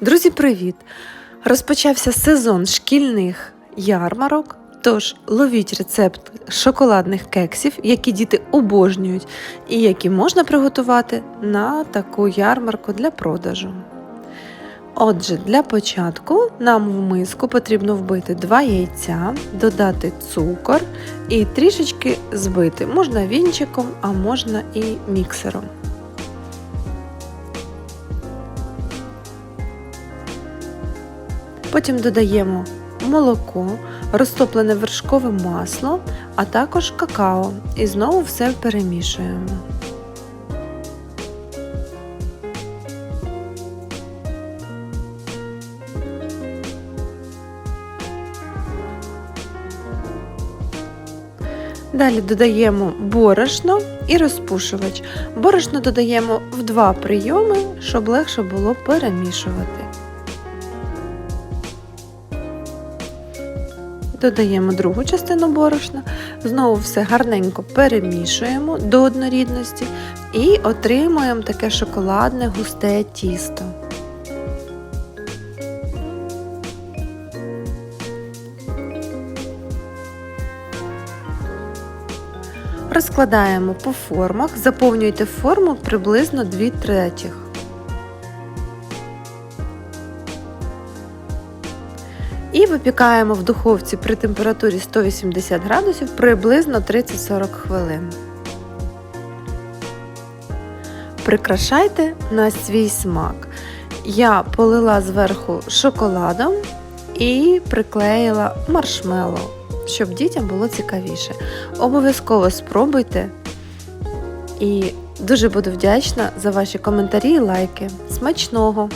Друзі, привіт! Розпочався сезон шкільних ярмарок. Тож ловіть рецепт шоколадних кексів, які діти обожнюють, і які можна приготувати на таку ярмарку для продажу. Отже, для початку нам в миску потрібно вбити 2 яйця, додати цукор і трішечки збити. Можна вінчиком, а можна і міксером. Потім додаємо молоко, розтоплене вершкове масло, а також какао і знову все перемішуємо. Далі додаємо борошно і розпушувач. Борошно додаємо в два прийоми, щоб легше було перемішувати. Додаємо другу частину борошна, знову все гарненько перемішуємо до однорідності і отримуємо таке шоколадне густе тісто. Розкладаємо по формах, заповнюйте форму приблизно 2 третіх. І випікаємо в духовці при температурі 180 градусів приблизно 30-40 хвилин. Прикрашайте на свій смак. Я полила зверху шоколадом і приклеїла маршмеллоу, щоб дітям було цікавіше. Обов'язково спробуйте і дуже буду вдячна за ваші коментарі і лайки. Смачного!